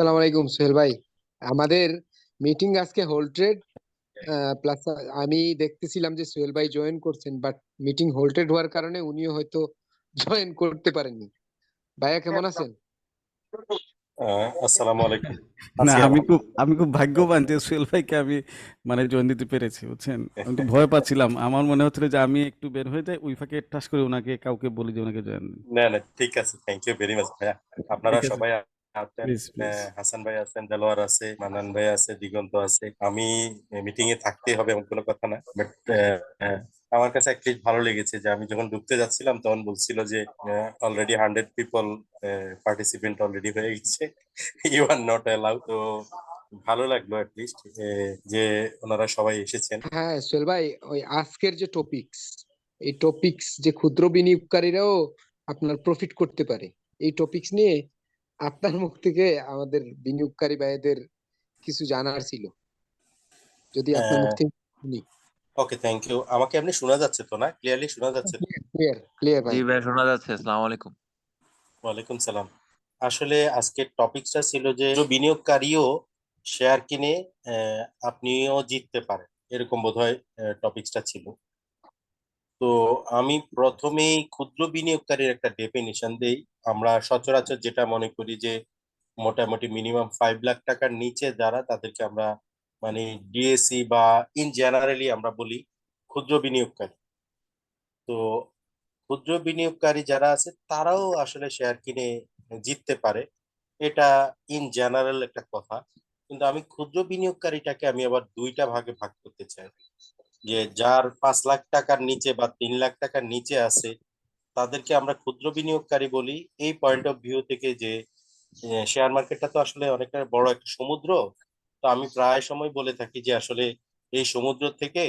আসসালামু আলাইকুম সোহেল ভাই। আমাদের মিটিং আজকে হোল ট্রেড প্লাস আমি দেখতেছিলাম যে সোহেল ভাই জয়েন করছেন বাট মিটিং হোল্টেড হওয়ার কারণে উনিও হয়তো জয়েন করতে পারেননি। ভাইয়া কেমন আছেন? আসসালামু আলাইকুম। না আমি খুব আমি খুব ভাগ্যবান যে সোহেল ভাইকে আমি মানে জয়েন দিতে পেরেছি বুঝছেন? আমি তো ভয় পাচ্ছিলাম। আমার মনে হচ্ছিল যে আমি একটু বের হয়ে যাই ওই ফাঁকে ঠাস করে ওনাকে কাউকে বলি যে ওনাকে জয়েন না না ঠিক আছে থ্যাংক ইউ ভেরি মাচ ভাইয়া। আপনারা সবাই হাসান ভাই আছেন দেলোয়ার আছে মানান ভাই আছে দিগন্ত আছে। আমি মিটিং এ থাকতে হবে এমন কোনো কথা না। বাট আমার কাছে একটি ভালো লেগেছে যে আমি যখন ঢুকতে যাচ্ছিলাম তখন বলছিল যে already hundred people participant already হয়ে গেছে। ইউ আর নট অ্যালাউ তো ভালো লাগল অ্যাটলিস্ট যে ওনারা সবাই এসেছেন। হ্যাঁ সোহেল ভাই ওই আজকের যে টপিকস এই টপিকস যে ক্ষুদ্র বিনিয়োগকারীরাও আপনার প্রফিট করতে পারে এই টপিকস নিয়ে আপনার মুখ থেকে আমাদের বিনিয়োগকারী ভাইদের কিছু জানার ছিল। যদি আপনার মুখ থেকে শুনি। ওকে থ্যাংক ইউ আমাকে আপনি শোনা যাচ্ছে তো না? ক্লিয়ারলি শোনা যাচ্ছে? ক্লিয়ার ক্লিয়ার ভাই। জি ভাই শোনা যাচ্ছে। আসসালামু আলাইকুম। ওয়ালাইকুম সালাম। আসলে আজকের টপিকটা ছিল যে বিনিয়োগকারীও শেয়ার কিনে আহ, আপনিও জিততে পারেন। এরকম বোধহয় টপিকসটা ছিল। তো আমি প্রথমেই ক্ষুদ্র বিনিয়োগকারীর একটা ডেফিনিশন দেই। আমরা সচরাচর যেটা মনে করি যে মোটামুটি মিনিমাম ফাইভ লাখ টাকার নিচে যারা, তাদেরকে আমরা মানে ডিএসি বা ইন জেনারেলি আমরা বলি ক্ষুদ্র বিনিয়োগকারী। তো ক্ষুদ্র বিনিয়োগকারী যারা আছে, তারাও আসলে শেয়ার কিনে জিততে পারে। এটা ইন জেনারেল একটা কথা। কিন্তু আমি ক্ষুদ্র বিনিয়োগকারীটাকে আমি আবার দুইটা ভাগে ভাগ করতে চাই। যে যার পাঁচ লাখ টাকার নিচে বা তিন লাখ টাকার নিচে আছে তাদেরকে আমরা ক্ষুদ্র বিনিয়োগকারী বলি, এই পয়েন্ট অফ ভিউ থেকে যে শেয়ার মার্কেটটা তো আসলে অনেকটা বড় একটা সমুদ্র। তো আমি প্রায় সময় বলে থাকি যে, আসলে এই সমুদ্র থেকে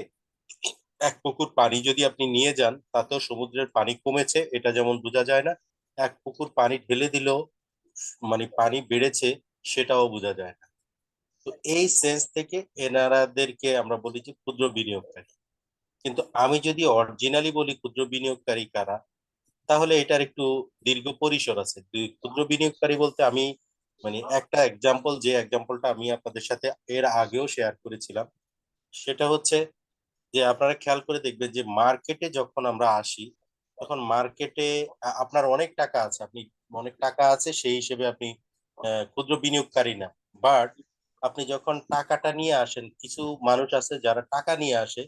এক পুকুর পানি যদি আপনি নিয়ে যান, তাতেও সমুদ্রের পানি কমেছে, এটা যেমন বোঝা যায় না। এক পুকুর পানি ঢেলে দিলেও মানে পানি বেড়েছে, সেটাও বোঝা যায় না। তো এই সেন্স থেকে এনারাদেরকে আমরা বলি যে, ক্ষুদ্র বিনিয়োগকারী। কিন্তু আমি যদি অরিজিনালি বলি ক্ষুদ্র বিনিয়োগকারী কারা তাহলে এটার একটু দীর্ঘ পরিসর আছে। ক্ষুদ্র বিনিয়োগকারী বলতে আমি মানে একটা এক্সাম্পল যে এক্সাম্পলটা আমি আপনাদের সাথে এর আগেও শেয়ার করেছিলাম, সেটা হচ্ছে যে আপনারা খেয়াল করে দেখবেন যে মার্কেটে যখন আমরা আসি, তখন মার্কেটে আপনার অনেক টাকা আছে, আপনি অনেক টাকা আছে, সেই হিসেবে আপনি ক্ষুদ্র বিনিয়োগকারী না। বাট আপনি যখন টাকাটা নিয়ে আসেন, কিছু মানুষ আছে যারা টাকা নিয়ে আসে,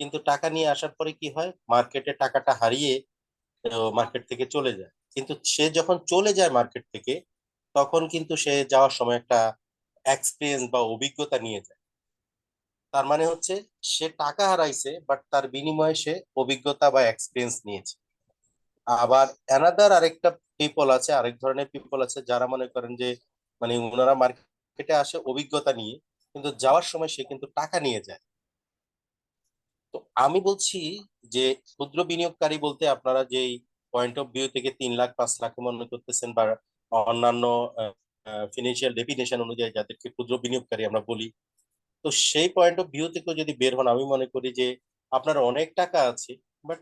কিন্তু টাকা নিয়ে আসার পরে কি হয়? মার্কেটে টাকাটা হারিয়ে মার্কেট থেকে চলে যায়। কিন্তু সে যখন চলে যায় মার্কেট থেকে, তখন কিন্তু সে যাওয়ার সময় একটা এক্সপিরিয়েন্স বা অভিজ্ঞতা নিয়ে যায়। তার মানে হচ্ছে, সে টাকা হারাইছে বাট তার বিনিময়ে সে অভিজ্ঞতা বা এক্সপিরিয়েন্স নিয়েছে। আবার অ্যানাদার আরেকটা পিপল আছে, আরেক ধরনের পিপল আছে, যারা মনে করেন যে মানে ওনারা মার্কেটে আসে অভিজ্ঞতা নিয়ে, কিন্তু যাওয়ার সময় সে কিন্তু টাকা নিয়ে যায়। তো আমি বলছি যে ক্ষুদ্র বিনিয়োগকারী বলতে আপনারা যেই পয়েন্ট অফ ভিউ থেকে তিন লাখ, পাঁচ লাখ মনে করতেছেন বা অন্যান্য ফিনান্সিয়াল ডেফিনেশন অনুযায়ী যাদেরকে ক্ষুদ্র বিনিয়োগকারী আমরা বলি, তো সেই পয়েন্ট অফ ভিউ থেকে যদি বের হন, আমি মনে করি যে আপনার অনেক টাকা আছে বাট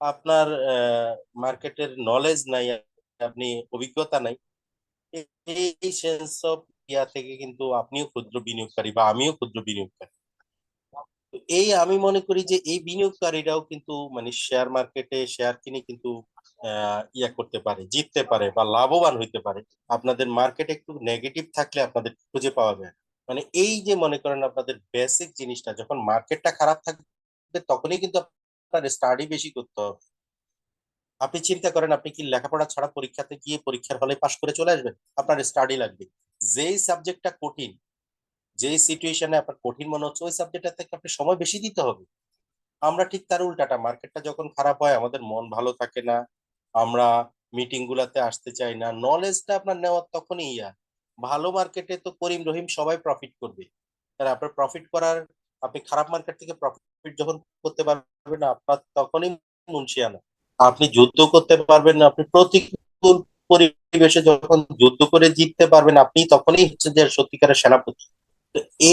আপনার মার্কেটের নলেজ নাই, আপনি অভিজ্ঞতা নাই এই- সেন্স অফ ইয়া থেকে কিন্তু আপনিও ক্ষুদ্র বিনিয়োগকারী বা আমিও ক্ষুদ্র বিনিয়োগকারী। এই আমি মনে করি যে, এই বিনিয়োগকারীরাও কিন্তু মানে শেয়ার মার্কেটে শেয়ার কিনে কিন্তু ইয়া করতে পারে, জিততে পারে বা লাভবান হইতে পারে। আপনাদের মার্কেটে একটু নেগেটিভ থাকলে আপনাদের খুঁজে পাওয়া যায়। মানে এই যে মনে করেন আপনাদের বেসিক জিনিসটা, যখন মার্কেটটা খারাপ থাকবে তখনই কিন্তু আপনার স্টাডি বেশি করতে হবে। আপনি চিন্তা করেন, আপনি কি লেখাপড়া ছাড়া পরীক্ষাতে গিয়ে পরীক্ষার হলে পাশ করে চলে আসবেন? আপনার স্টাডি লাগবে। যেই সাবজেক্টটা কঠিন যেই সিচুয়েশনে আপনার কঠিন মনে হচ্ছে, ওই সাবজেক্টটা থেকে আপনি সময় বেশি দিতে হবে। আমরা ঠিক তার উল্টাটা মার্কেটটা যখন খারাপ হয়, আমাদের মন ভালো থাকে না, আমরা মিটিং গুলাতে আসতে চাই না নলেজটা আপনার নেওয়ার তখনই ইয়া। ভালো মার্কেটে তো করিম রহিম সবাই প্রফিট করবে। তাহলে আপনার প্রফিট করার, আপনি খারাপ মার্কেট থেকে প্রফিট যখন করতে পারবেন না, আপনার তখনই মুন্সিয়ানা আপনি যুদ্ধ করতে পারবেন না, আপনি প্রতিকূল পরিবেশে যখন যুদ্ধ করে জিততে পারবেন, আপনি তখনই হচ্ছে যে সত্যিকারের সেনাপতি।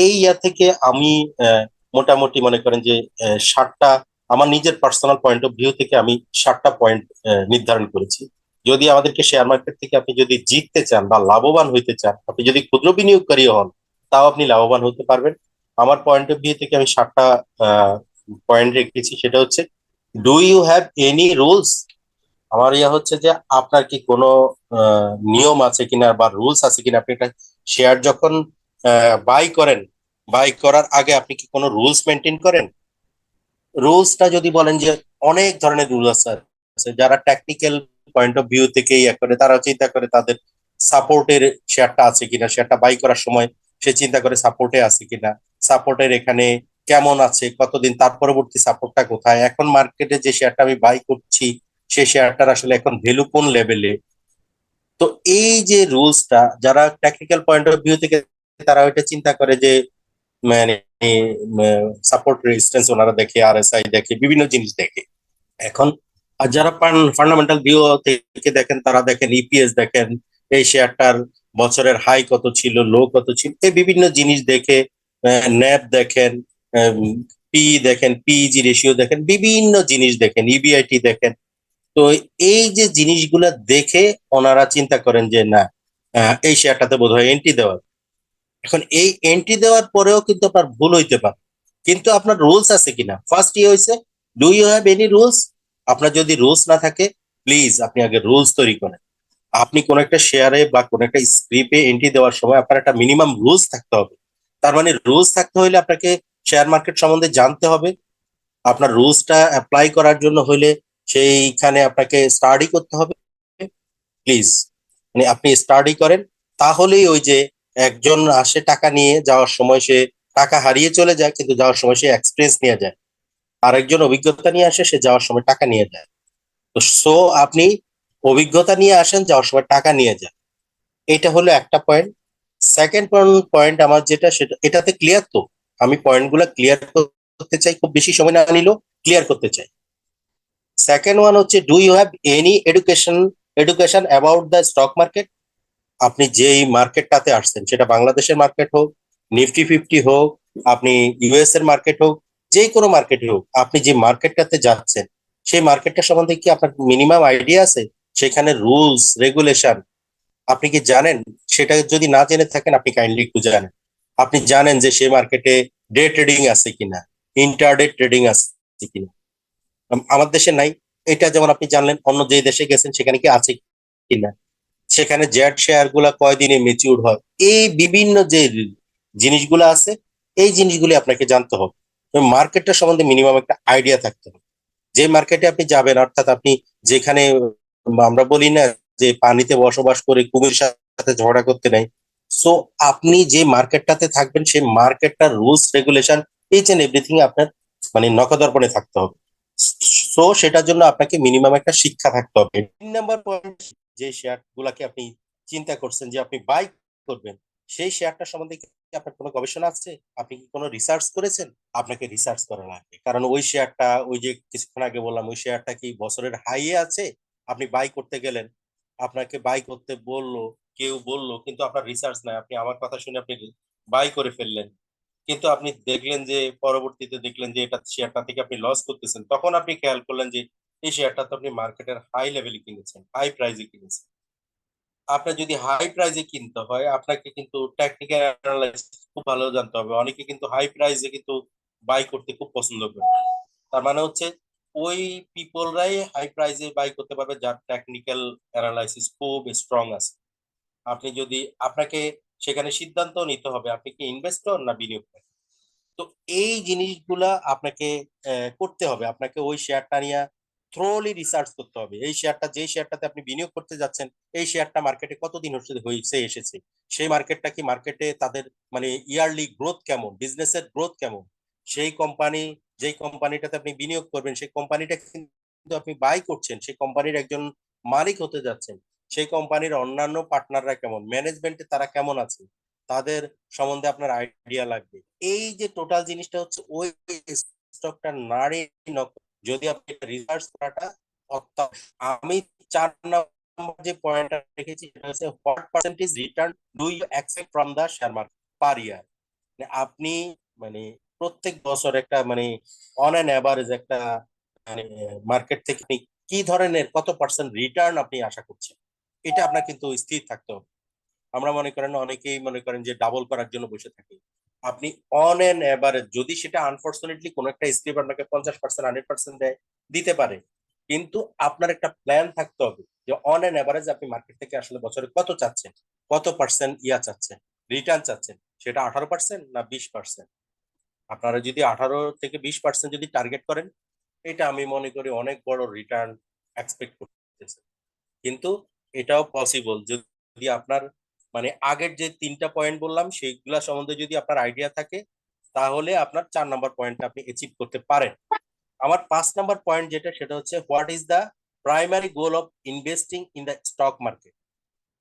এই ইয়া থেকে আমি মোটামুটি মনে করেন যে ষাটটা আমার নিজের পার্সোনাল পয়েন্ট অফ ভিউ থেকে আমি ষাটটা পয়েন্ট নির্ধারণ করেছি। যদি আমাদেরকে শেয়ার মার্কেট থেকে আপনি যদি জিততে চান বা লাভবান হইতে চান, আপনি যদি ক্ষুদ্র বিনিয়োগকারী হন, তাও আপনি লাভবান হতে পারবেন। আমার পয়েন্ট অফ ভিউ থেকে আমি সাতটা পয়েন্ট রেখেছি, সেটা হচ্ছে do you have any rules আমার ইয়া হচ্ছে যে, আপনার কি কোনো নিয়ম আছে কিনা বা রুলস আছে কিনা, আপনি একটা শেয়ার যখন বাই করেন। বাই করার আগে আপনি কি কোনো রুলস মেনটেন করেন? রুলসটা যদি বলেন যে অনেক ধরনের রুল আছে। যারা টেকনিক্যাল পয়েন্ট অফ ভিউ থেকে ইয়ে করে তারা চিন্তা করে তাদের সাপোর্টের শেয়ারটা আছে কিনা শেয়ারটা বাই করার সময় সে চিন্তা করে সাপোর্টে আছে কিনা সাপোর্টের এখানে কেমন আছে, কতদিন, তার পরবর্তী সাপোর্টটা কোথায়? এখন মার্কেটে যে শেয়ারটা আমি বাই করছি সেই শেয়ারটার আসলে এখন ভ্যালু কোন লেভেলে তো এই যে রুলসটা যারা টেকনিক্যাল পয়েন্ট অফ ভিউ থেকে তারা ওইটা চিন্তা করে যে মানে সাপোর্ট রেজিস্ট্যান্স ওনারা দেখে আরএসআই দেখে, বিভিন্ন জিনিস দেখে। এখন, আর যারা ফান্ডামেন্টাল ভিউ থেকে দেখেন, তারা দেখেন ইপিএস দেখেন, এই শেয়ারটার বছরের হাই কত ছিল লো কত ছিল, এই বিভিন্ন জিনিস দেখে ন্যাপ দেখেন পি দেখেন পিজি রেশিও দেখেন, বিভিন্ন জিনিস দেখেন ইবিআইটি দেখেন। তো এই যে জিনিসগুলা দেখে ওনারা চিন্তা করেন যে, না এই শেয়ারটাতে বোধহয় এন্ট্রি দেওয়ার এখন এই এন্ট্রি দেওয়ার পরেও কিন্তু আপনার ভুল হইতে পারে। কিন্তু আপনার রুলস আছে কিনা? ফার্স্ট ইয়ে হয়েছে do you have any rules আপনার যদি রুলস না থাকে প্লিজ আপনি আগে রুলস তৈরি করেন। আপনি কোন একটা শেয়ারে বা কোন একটা স্ক্রিপে এন্ট্রি দেওয়ার সময় আপনার একটা মিনিমাম রুলস থাকতে হবে। তার মানে রুলস থাকতে হলে আপনাকে শেয়ার মার্কেট সম্বন্ধে জানতে হবে। আপনার রুলসটা অ্যাপ্লাই করার জন্য হলে সেইখানে আপনাকে স্টাডি করতে হবে। প্লিজ মানে আপনি স্টাডি করেন, তাহলেই ওই যে একজন আসে টাকা নিয়ে, যাওয়ার সময় সে টাকা হারিয়ে চলে যায়, কিন্তু যাওয়ার সময় সে এক্সপিরিয়েন্স নিয়ে যায়। আরেকজন অভিজ্ঞতা নিয়ে আসে, সে যাওয়ার সময় টাকা নিয়ে যায়। তো সো আপনি অভিজ্ঞতা নিয়ে আসেন, যাওয়ার সময় টাকা নিয়ে যান। এটা হলো একটা পয়েন্ট সেকেন্ড পয়েন্ট আমার যেটা, সেটা, এটাতে ক্লিয়ার তো? আমি পয়েন্টগুলো ক্লিয়ার করতে চাই, খুব বেশি সময় না নিলেও ক্লিয়ার করতে চাই। সেকেন্ড ওয়ান হচ্ছে do you have any education education about the stock market আপনি যেই মার্কেটটাতে আসছেন, সেটা বাংলাদেশের মার্কেট হোক, নিফটি ফিফটি হোক, আপনি ইউএস এর মার্কেট হোক যে কোনো মার্কেট হোক, আপনি যে মার্কেটটাতে যাচ্ছেন, সেই মার্কেটটা সম্বন্ধে কি আপনার মিনিমাম আইডিয়া আছে? সেখানে রুলস, রেগুলেশন, আপনি কি জানেন? সেটা যদি না জেনে থাকেন, আপনি কাইন্ডলি একটু জানেন। আপনি জানেন যে সেই মার্কেটে ডে ট্রেডিং আছে কিনা, ইন্টারডে ট্রেডিং আছে কিনা। আম- আমার দেশে নাই। এটা যেমন আপনি জানলেন, অন্য যে দেশে গেছেন, সেখানে কি আছে কিনা? সেখানে জেড শেয়ারগুলা কয়দিনে মেচিউর হয়। এই বিভিন্ন যে জিনিসগুলো আছে, এই জিনিসগুলি আপনাকে জানতে হবে। মার্কেটটা সম্বন্ধে মিনিমাম একটা আইডিয়া থাকতে হবে। যে মার্কেটে আপনি যাবেন, অর্থাৎ আপনি যেখানে, আমরা বলি না যে পানিতে বসবাস করে কুমির সাথে ঝগড়া করতে নাই। সো আপনি যে মার্কেটটাতে থাকবেন, সেই মার্কেটটার rules regulation each and everything আপনার মানে নখদর্পণে থাকতে হবে। সো সেটার জন্য আপনাকে মিনিমাম একটা শিক্ষা থাকতে হবে। তিন নাম্বার পয়েন্ট যে শেয়ার গুলাকে আপনি চিন্তা করছেন যে আপনি বাই করবেন, সেই শেয়ারটা সম্বন্ধে আপনার কোনো গবেষণা আছে? আপনি কি কোনো রিসার্চ করেছেন? আপনাকে রিসার্চ করা লাগবে। কারণ ওই শেয়ারটা ওই যে কিছুক্ষণ আগে বললাম, ওই শেয়ারটা কি বছরের হাইয়ে আছে? আপনি বাই করতে গেলেন, আপনাকে বাই করতে বলল, কেউ বলল, কিন্তু আপনার রিসার্চ নাই। আপনি আমার কথা শুনে আপনি বাই করে ফেললেন। কিন্তু আপনি দেখলেন যে, পরবর্তীতে দেখলেন যে, এটা শেয়ারটা থেকে আপনি লস করতেছেন। তখন আপনি খেয়াল করলেন যে এই শেয়ারটা তো আপনি মার্কেটের হাই লেভেলে কিনেছেন হাই প্রাইসে কিনেছেন। আপনার যদি হাই প্রাইসে কিনতে হয়, আপনাকে কিন্তু টেকনিক্যাল অ্যানালাইসিস খুব ভালো জানতে হবে। অনেকে কিন্তু হাই প্রাইসে কিন্তু বাই করতে খুব পছন্দ করে। তার মানে হচ্ছে, ওই পিপলরাই হাই প্রাইসে বাই করতে পারবে যার টেকনিক্যাল অ্যানালাইসিস খুব স্ট্রং আছে। আপনি যদি, আপনাকে সেখানে সিদ্ধান্ত নিতে হবে, আপনি কি ইনভেস্টর না বিনিয়োগ তো এই জিনিসগুলা আপনাকে করতে হবে। আপনাকে ওই শেয়ারটা নিয়ে থ্রোলি রিসার্চ করতে হবে। এই শেয়ারটা যে শেয়ারটাতে আপনি বিনিয়োগ করতে যাচ্ছেন, এই শেয়ারটা মার্কেটে কতদিন হয়েছে এসেছে? সেই মার্কেটটা কি মার্কেটে তাদের মানে ইয়ারলি গ্রোথ কেমন বিজনেসের গ্রোথ কেমন? সেই কোম্পানি যেই কোম্পানিটাতে আপনি বিনিয়োগ করবেন, সেই কোম্পানিটা কিন্তু আপনি বাই করছেন, সেই কোম্পানির একজন মালিক হতে যাচ্ছেন। সেই কোম্পানির অন্যান্য পার্টনাররা কেমন ম্যানেজমেন্টে তারা কেমন আছে, তাদের সম্বন্ধে আপনার আইডিয়া লাগবে। এই যে টোটাল জিনিসটা হচ্ছে, ওই স্টকটা নাড়ে নক- যদি আপনি রিসার্চ করাটা আমি চার নম্বর যে পয়েন্টটা রেখেছি, সেটা হচ্ছে what percentage return do you expect from the share market per year মানে আপনি মানে প্রত্যেক বছর একটা মানে অন অ্যান অ্যাভারেজ একটা মানে মার্কেট থেকে কি ধরনের, কত পার্সেন্ট রিটার্ন আপনি আশা করছেন? এটা আপনার কিন্তু স্থির থাকতে হবে। আমরা মনে করেন অনেকেই মনে করেন যে ডাবল করার জন্য বসে থাকি। আপনি অন এন এভারেজ যদি সেটা আনফর্চুনেটলি কোনো একটা স্ক্রিপ্ট আপনাকে পঞ্চাশ পার্সেন্ট হান্ড্রেড পার্সেন্ট দেয়, দিতে পারে। কিন্তু আপনার একটা প্ল্যান থাকতে হবে যে অন এন এভারেজ আপনি মার্কেট থেকে আসলে বছরে কত চাচ্ছেন? কত পার্সেন্ট ইয়া চাচ্ছেন? রিটার্ন চাচ্ছেন? সেটা আঠারো পার্সেন্ট না বিশ পার্সেন্ট আপনারা যদি আঠারো থেকে বিশ পার্সেন্ট যদি টার্গেট করেন, এটা আমি মনে করি অনেক বড় রিটার্ন এক্সপেক্ট করতেছে। কিন্তু এটাও পসিবল যদি আপনার মানে আগের যে তিনটা পয়েন্ট বললাম, সেইগুলা সম্বন্ধে যদি আপনার আইডিয়া থাকে, তাহলে আপনার চার নাম্বার পয়েন্টটা আপনি অ্যাচিভ করতে পারেন। আমার পাঁচ নাম্বার পয়েন্ট যেটা, সেটা হচ্ছে what is the primary goal of investing in the stock market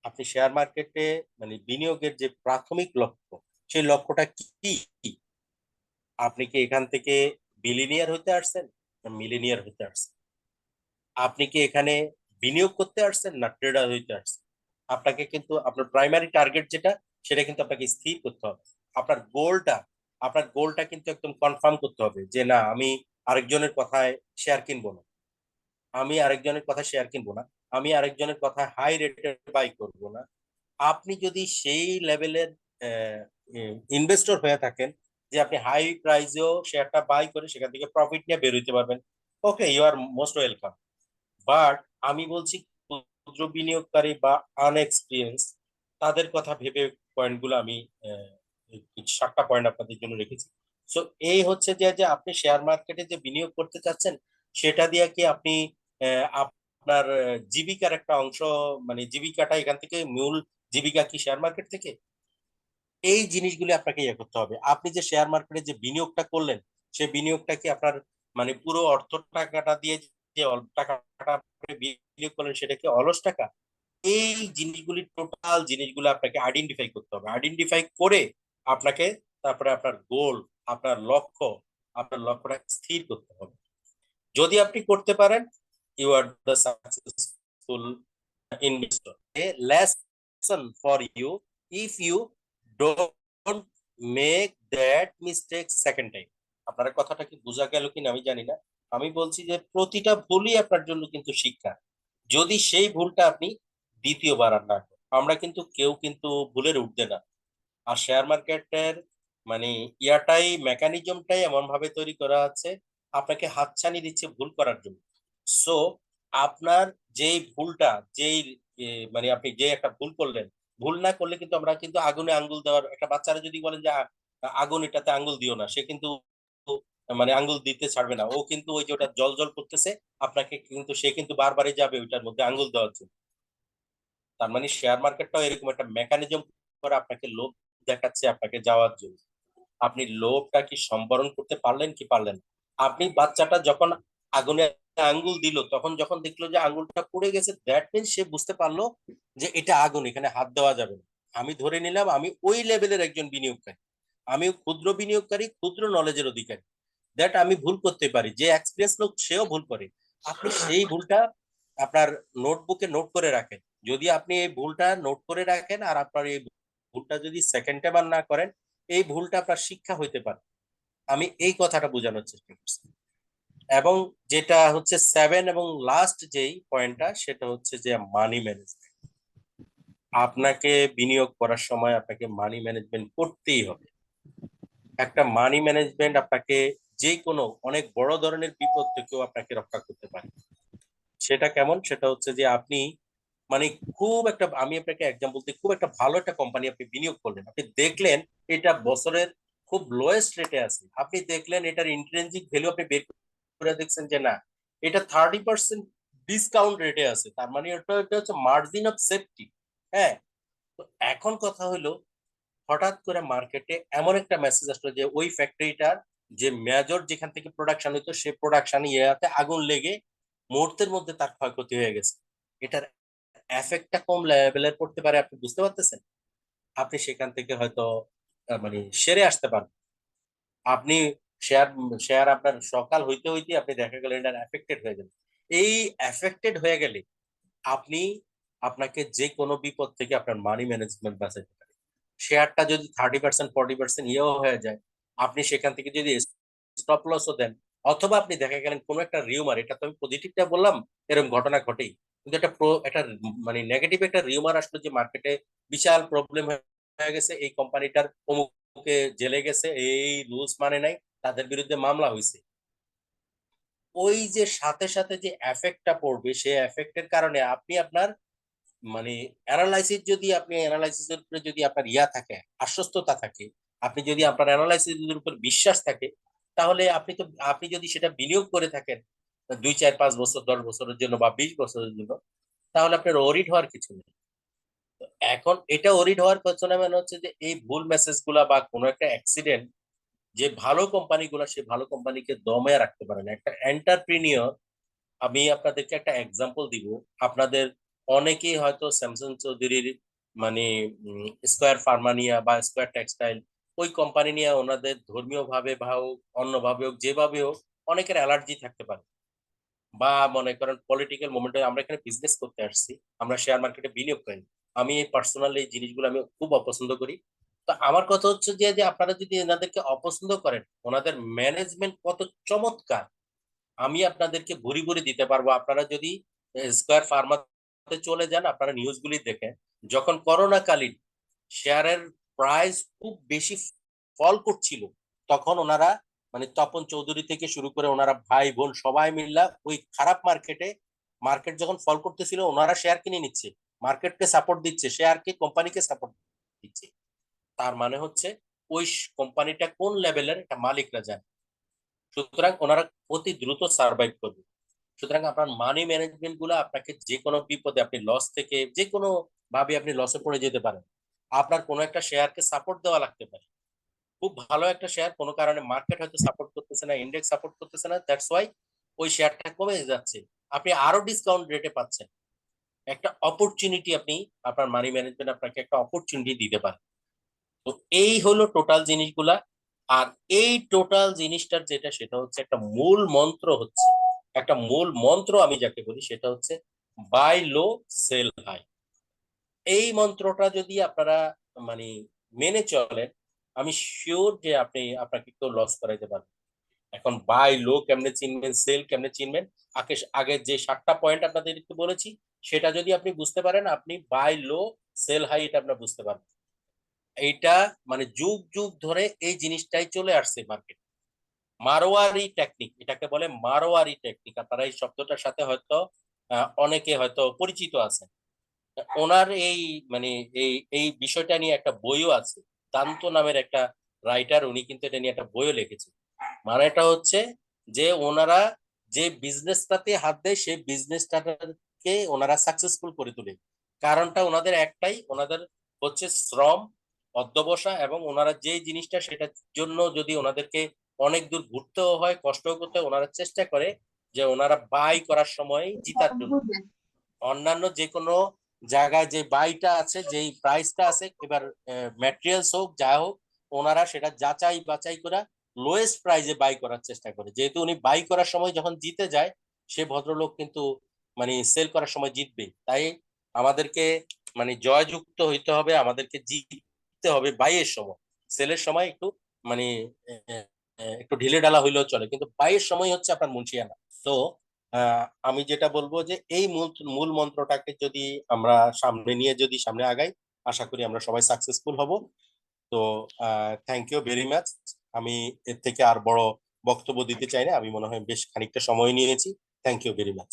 আপনি শেয়ার মার্কেটে মানে বিনিয়োগের যে প্রাথমিক লক্ষ্য, সেই লক্ষ্যটা কি? আপনি কি এখান থেকে বিলিনিয়ার হতে আসছেন না মিলিনিয়ার হতে আসছেন? আপনি কি এখানে বিনিয়োগ করতে আসছেন না ট্রেডার হইতে আসছেন? আপনাকে কিন্তু আপনার প্রাইমারি টার্গেট যেটা, সেটা কিন্তু আপনাকে স্থির করতে হবে। আপনার গোলটা আপনার গোলটা কিন্তু একদম কনফার্ম করতে হবে যে না, আমি আরেকজনের কথায় শেয়ার কিনবো না। আমি আরেকজনের কথা শেয়ার কিনবো না। আমি আরেকজনের কথা হাই রেটে বাই করব না। আপনি যদি সেই লেভেলের ইনভেস্টর হয়ে থাকেন, যে আপনি হাই প্রাইসেও শেয়ারটা বাই করে সেখান থেকে প্রফিট নিয়ে বের হইতে পারবেন okay you are most welcome but আমি বলছি ক্ষুদ্র বিনিয়োগকারী বা আনএক্সপিরিয়েন্স তাদের কথা ভেবে পয়েন্টগুলো আমি সাতটা পয়েন্ট আপনাদের জন্য রেখেছি। সো এই হচ্ছে যে যে আপনি শেয়ার মার্কেটে যে বিনিয়োগ করতে চাচ্ছেন, সেটা দিয়ে কি আপনি আপনার, জীবিকার একটা অংশ মানে জীবিকাটা এখান থেকে মূল জীবিকা কি শেয়ার মার্কেট থেকে? এই জিনিসগুলি আপনাকে ইয়ে করতে হবে। আপনি যে শেয়ার মার্কেটে যে বিনিয়োগটা করলেন সেই বিনিয়োগটা কি আপনার মানে পুরো অর্থ টাকাটা দিয়ে যে টাকাটা বিনিয়োগ করলেন সেটা কি অলস টাকা, এই জিনিসগুলি টোটাল জিনিসগুলো আপনাকে আইডেন্টিফাই করতে হবে। আইডেন্টিফাই করে আপনাকে তারপরে আপনার গোল আপনার লক্ষ্য, আপনার লক্ষ্যটা স্থির করতে হবে। যদি আপনি করতে পারেন you are the successful investor lesson for you if you don't make that mistake second time আপনার কথাটা কি বোঝা গেল কিনা আমি জানি না। আমি বলছি যে প্রতিটা ভুলই আপনার জন্য কিন্তু শিক্ষা যদি সেই ভুলটা আপনি দ্বিতীয়বার আর না। আমরা কিন্তু কেউ কিন্তু ভুলের উঠতে না আর শেয়ার মার্কেটের মানে ইয়াটাই মেকানিজমটাই এমন ভাবে তৈরি করা আছে, আপনাকে হাতছানি দিচ্ছে ভুল করার জন্য সো আপনার যেই ভুলটা, যেই মানে আপনি যে একটা ভুল করলেন, ভুল না করলে কিন্তু আমরা কিন্তু আগুনে আঙ্গুল দেওয়ার, একটা বাচ্চারা যদি বলেন যে আগুন এটাতে আঙ্গুল দিও না, সে কিন্তু মানে আঙ্গুল দিতে ছাড়বে না। ও কিন্তু ওই যে ওটা জল জল করতেছে, আপনাকে কিন্তু সে কিন্তু বারবারই যাবে ওইটার মধ্যে আঙ্গুল দেওয়ার জন্য। তার মানে শেয়ার মার্কেটটাও এরকম একটা মেকানিজম করে আপনাকে লোভ দেখাচ্ছে আপনাকে যাওয়ার জন্য। আপনি লোভটা কি সম্বরণ করতে পারলেন কি পারলেন আপনি বাচ্চাটা যখন আগুনে আঙ্গুল দিল, তখন যখন দেখল যে আঙ্গুলটা পড়ে গেছে দ্যাট মিনস সে বুঝতে পারল যে এটা আগুন, এখানে হাত দেওয়া যাবে না। আমি ধরে নিলাম, আমি ওই লেভেলের একজন বিনিয়োগকারী। আমি ক্ষুদ্র বিনিয়োগকারী, ক্ষুদ্র নলেজের অধিকারী। দ্যাট আমি ভুল করতে পারি, যে এক্সপিরিয়েন্স লোক সেও ভুল করে। আপনি সেই ভুলটা আপনার নোটবুকে নোট করে রাখেন। যদি আপনি এই ভুলটা নোট করে রাখেন আর আপনার এই ভুলটা যদি সেকেন্ড টাইম না করেন, এই ভুলটা আপনার শিক্ষা হইতে পারে। আমি এই কথাটা বোঝানোর চেষ্টা করছি। এবং যেটা হচ্ছে সেভেন এবং লাস্ট যেই পয়েন্টটা সেটা হচ্ছে যে মানি ম্যানেজমেন্ট আপনাকে বিনিয়োগ করার সময় আপনাকে মানি ম্যানেজমেন্ট করতেই হবে। একটা মানি ম্যানেজমেন্ট আপনাকে যে কোনো অনেক বড় ধরনের বিপদ থেকেও আপনাকে রক্ষা করতে পারে। সেটা কেমন? সেটা হচ্ছে যে আপনি মানে খুব একটা, আমি আপনাকে এক্সাম্পল দিই খুব একটা ভালো একটা কোম্পানি আপনি বিনিয়োগ করলেন। আপনি দেখলেন এটা বছরের খুব লোয়েস্ট রেটে আছে। আপনি দেখলেন এটার ইন্ট্রেন্সিক ভ্যালু আপনি বের করে দেখছেন যে না, এটা থার্টি পার্সেন্ট ডিসকাউন্ট রেটে আছে। তার মানে এটা এটা হচ্ছে মার্জিন অফ সেফটি হ্যাঁ? তো এখন কথা হলো, হঠাৎ করে মার্কেটে এমন একটা মেসেজ আসলো যে ওই ফ্যাক্টরিটার যে মেজর যেখান থেকে প্রোডাকশন হইতো, সে প্রোডাকশন ইয়াতে আগুন লেগে মুহূর্তের মধ্যে তার ক্ষয়ক্ষতি হয়ে গেছে। এটার এফেক্টটা কম লেভেলের পড়তে পারে, আপনি বুঝতে পারতেছেন? আপনি সেখান থেকে হয়তো মানে সেরে আসতে পারেন আপনি শেয়ার শেয়ার আপনার সকাল হইতে হইতে আপনি দেখা গেলেন এটা এফেক্টেড হয়ে গেল এই এফেক্টেড হয়ে গেলে আপনি আপনাকে যে কোনো বিপদ থেকে আপনার মানি ম্যানেজমেন্ট বাঁচাতে পারে। শেয়ারটা যদি থার্টি পার্সেন্ট ফর্টি পার্সেন্ট ইয়েও হয়ে যায় আপনি সেখান থেকে যদি স্টপ লসও দেন, অথবা আপনি দেখা গেলেন কোনো একটা রিউমার এটা তো আমি পজিটিভটা বললাম এরকম ঘটনা ঘটেই। কিন্তু একটা প্রো একটা মানে নেগেটিভ একটা রিউমার আসলো যে মার্কেটে বিশাল প্রবলেম হয়ে গেছে, এই কোম্পানিটার অমুকে জেলে গেছে, এই রুলস মানে নাই, তাদের বিরুদ্ধে মামলা হয়েছে ওই যে সাথে সাথে যে এফেক্টটা পড়বে সেই এফেক্টের কারণে আপনি আপনার মানে অ্যানালাইসিস যদি, আপনি অ্যানালাইসিসের উপরে যদি আপনার ইয়া থাকে, আশ্বস্ততা থাকে আপনি যদি আপনার অ্যানালাইসিসের উপর বিশ্বাস থাকে, তাহলে আপনি তো, আপনি যদি সেটা বিনিয়োগ করে থাকেন দুই, চার, পাঁচ বছর, দশ বছরের জন্য বা বিশ বছরের জন্য, তাহলে আপনার অরিড হওয়ার কিছু নেই। এখন এটা অরিড হওয়ার পেছনে মানে হচ্ছে যে এই ভুল মেসেজগুলা বা কোনো একটা অ্যাক্সিডেন্ট যে ভালো কোম্পানিগুলো সে ভালো কোম্পানিকে দমে রাখতে পারে না। একটা এন্টারপ্রিনিয়র আমি আপনাদেরকে একটা এক্সাম্পল দিব। আপনাদের অনেকেই হয়তো স্যামসাং চৌধুরীর মানে স্কোয়ার ফার্মানিয়া বা স্কোয়ার টেক্সটাইল ওই কোম্পানি নিয়ে ওনাদের ধর্মীয় ভাবে বা হোক অন্যভাবে হোক যেভাবে হোক, অনেকের অ্যালার্জি থাকতে পারে। বা মনে করেন পলিটিক্যাল মোমেন্টে আমরা এখানে বিজনেস করতে আসছি, আমরা শেয়ার মার্কেটে বিনিয়োগ করি। আমি এই পার্সোনাল এই জিনিসগুলো আমি খুব অপছন্দ করি। তো আমার কথা হচ্ছে যে যে আপনারা যদি এনাদেরকে অপছন্দ করেন, ওনাদের ম্যানেজমেন্ট কত চমৎকার। আমি আপনাদেরকে ভরি ভরি দিতে পারব। আপনারা যদি স্কোয়ার ফার্মাতে চলে যান, আপনারা নিউজগুলি দেখেন, যখন করোনাকালীন শেয়ারের প্রাইস খুব বেশি ফল করছিল। তখন ওনারা মানে তপন চৌধুরী থেকে শুরু করে ওনারা ভাই বোন সবাই মিল্লা ওই খারাপ মার্কেটে মার্কেট যখন ফল করতেছিল, ওনারা শেয়ার কিনে নিচ্ছে। মার্কেটকে সাপোর্ট দিচ্ছে শেয়ারকে কোম্পানিকে সাপোর্ট দিচ্ছে। তার মানে হচ্ছে ওই কোম্পানিটা কোন লেভেলের এটা মালিকরা জানে সুতরাং ওনারা অতি দ্রুত সার্ভাইভ করবে। সুতরাং আপনার মানি ম্যানেজমেন্টগুলো আপনাকে যে কোনো বিপদে, আপনি লস থেকে যে কোনো ভাবে আপনি লসে পড়ে যেতে পারেন। আপনার কোনো একটা শেয়ারকে সাপোর্ট দেওয়া লাগতে পারে। খুব ভালো একটা শেয়ার কোনো কারণে মার্কেট হয়তো সাপোর্ট করতেছে না ইন্ডেক্স সাপোর্ট করতেছে না দ্যাটস ওয়াই ওই শেয়ারটা কমে যাচ্ছে। আপনি আরও ডিসকাউন্ট রেটে পাচ্ছেন। একটা অপরচুনিটি আপনি, আপনার মানি ম্যানেজমেন্ট আপনাকে একটা অপরচুনিটি দিতে পারে। তো এই হলো টোটাল জিনিসগুলা। আর এই টোটাল জিনিসটার যেটা, সেটা হচ্ছে একটা মূল মন্ত্র হচ্ছে। একটা মূল মন্ত্র আমি যাকে বলি, সেটা হচ্ছে বাই লো সেল হাই এই মন্ত্রটা যদি আপনারা মানে মেনে চলেন, আমি শিওর যে আপনি আপনাকে কেউ লস করাইতে পারবেন এখন বাই লো কেমনে চিনবেন সেল কেমনে চিনবেন? আগে আগে যে সাতটা পয়েন্ট আপনাদের একটু বলেছি, সেটা যদি আপনি বুঝতে পারেন, আপনি বাই লো সেল হাই এটা আপনার বুঝতে পারবেন। এইটা মানে যুগ যুগ ধরে এই জিনিসটাই চলে আসছে মার্কেট মারোয়ারি টেকনিক এটাকে বলে মারোয়ারি টেকনিক আপনারা এই শব্দটার সাথে হয়তো অনেকে হয়তো পরিচিত আছেন। ওনার এই মানে এই এই বিষয়টা নিয়ে একটা বইও আছে দান্ত নামের একটা রাইটার উনি কিন্তু এটা নিয়ে একটা বইও লিখেছে মানে এটা হচ্ছে যে ওনারা যে বিজনেসটাতে হাত দেয় সেই বিজনেসটাকে ওনারা সাকসেসফুল করে তোলে। কারণটা ওনাদের একটাই ওনাদের হচ্ছে শ্রম অধ্যবসা এবং ওনারা যে জিনিসটা সেটার জন্য যদি ওনাদেরকে অনেক দূর ঘুরতেও হয় কষ্টও করতে হয়, ওনারা চেষ্টা করে যে ওনারা বাই করার সময় জিতার জন্য। অন্যান্য যে কোনো জায়গায় যে বাইটা আছে, যেই প্রাইসটা আছে, এবার ম্যাটেরিয়ালস হোক, যা হোক, ওনারা সেটা যাচাই বাছাই করে লোয়েস্ট প্রাইজে বাই করার চেষ্টা করে। যেহেতু উনি বাই করার সময় যখন জিতে যায়, সে ভদ্রলোক কিন্তু মানে সেল করার সময় জিতবে। তাই আমাদেরকে মানে জয়যুক্ত হইতে হবে, আমাদেরকে জিততে হবে বাইয়ের সময়। সেলের সময় একটু মানে একটু ঢিলে ঢালা হইলেও চলে, কিন্তু বাইয়ের সময় হচ্ছে আপনার মুন্সিয়ানা। তো আমি যেটা বলব যে, এই মূল মূল মন্ত্রটাকে যদি আমরা সামনে নিয়ে যদি সামনে আগাই, আশা করি আমরা সবাই সাকসেসফুল হব। তো থ্যাংক ইউ ভেরি মাচ আমি এর থেকে আর বড় বক্তব্য দিতে চাই না। আমি মনে হয় বেশ খানিকটা সময় নিয়েছি। Thank you very much